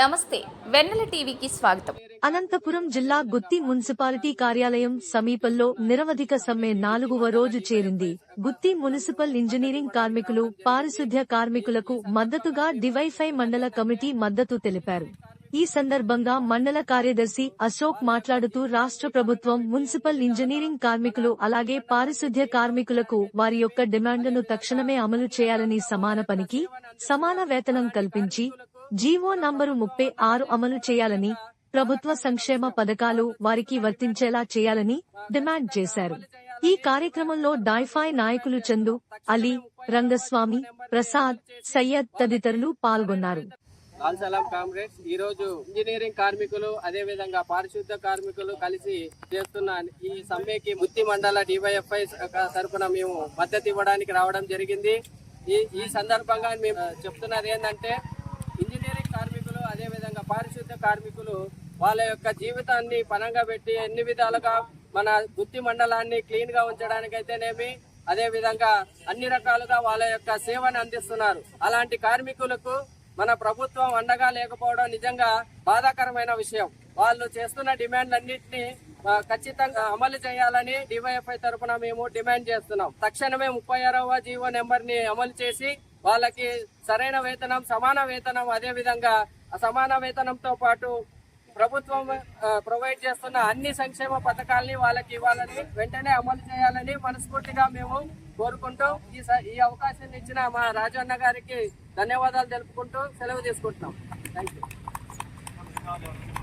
నమస్తే వెన్నెల టీవీకి స్వాగతం. అనంతపురం జిల్లా గుత్తి మున్సిపాలిటీ కార్యాలయం సమీపంలో నిరవధిక సమ్మె నాలుగవ రోజు చేరింది. గుత్తి మున్సిపల్ ఇంజనీరింగ్ కార్మికులు పారిశుద్ధ్య కార్మికులకు మద్దతుగా డివైఫై మండల కమిటీ మద్దతు తెలిపారు. ఈ సందర్భంగా మండల కార్యదర్శి అశోక్ మాట్లాడుతూ రాష్ట్ర ప్రభుత్వం మున్సిపల్ ఇంజనీరింగ్ కార్మికులు అలాగే పారిశుద్ధ్య కార్మికులకు వారి యొక్క డిమాండ్లను తక్షణమే అమలు చేయాలని సమాన పనికి సమాన వేతనం కల్పించి జీవో నంబరు ముప్పై ఆరు అమలు చేయాలని ప్రభుత్వ సంక్షేమ పథకాలు వారికి వర్తించేలా చేయాలని డిమాండ్ చేశారు. ఈ కార్యక్రమంలో డాయ్ఫాయ్ నాయకులు చందు అలీ రంగస్వామి ప్రసాద్ సయ్యద్ తదితరులు పాల్గొన్నారు. లాల్ కామ్రేడ్స్ ఈ రోజు ఇంజనీరింగ్ కార్మికులు అదే విధంగా పారిశుద్ధ కార్మికులు కలిసి చేస్తున్న ఈ సమ్మెకి ముత్తి మండల డివైఎఫ్ఐ తరఫున మేము మద్దతు ఇవ్వడానికి రావడం జరిగింది. ఈ ఈ సందర్భంగా మేము చెప్తున్నది ఏంటంటే ఇంజనీరింగ్ కార్మికులు అదేవిధంగా పారిశుద్ధ్య కార్మికులు వాళ్ళ యొక్క జీవితాన్ని పనంగా పెట్టి ఎన్ని విధాలుగా మన గుత్తి మండలాన్ని క్లీన్గా ఉంచడానికైతేనేమి అదేవిధంగా అన్ని రకాలుగా వాళ్ళ యొక్క సేవను అందిస్తున్నారు. అలాంటి కార్మికులకు మన ప్రభుత్వం అండగా లేకపోవడం నిజంగా బాధాకరమైన విషయం. వాళ్ళు చేస్తున్న డిమాండ్లన్నింటినీ ఖచ్చితంగా అమలు చేయాలని డివైఎఫ్ఐ తరఫున మేము డిమాండ్ చేస్తున్నాం. తక్షణమే ముప్పై ఆరవ జీవో నెంబర్ని అమలు చేసి వాళ్ళకి సరైన వేతనం సమాన వేతనం అదేవిధంగా సమాన వేతనంతో పాటు ప్రభుత్వం ప్రొవైడ్ చేస్తున్న అన్ని సంక్షేమ పథకాల్ని వాళ్ళకి ఇవ్వాలని వెంటనే అమలు చేయాలని మనస్ఫూర్తిగా మేము కోరుకుంటూ ఈ స- ఈ అవకాశం ఇచ్చిన మా రాజన్న గారికి ధన్యవాదాలు తెలుపుకుంటూ సెలవు తీసుకుంటున్నాం. Thank you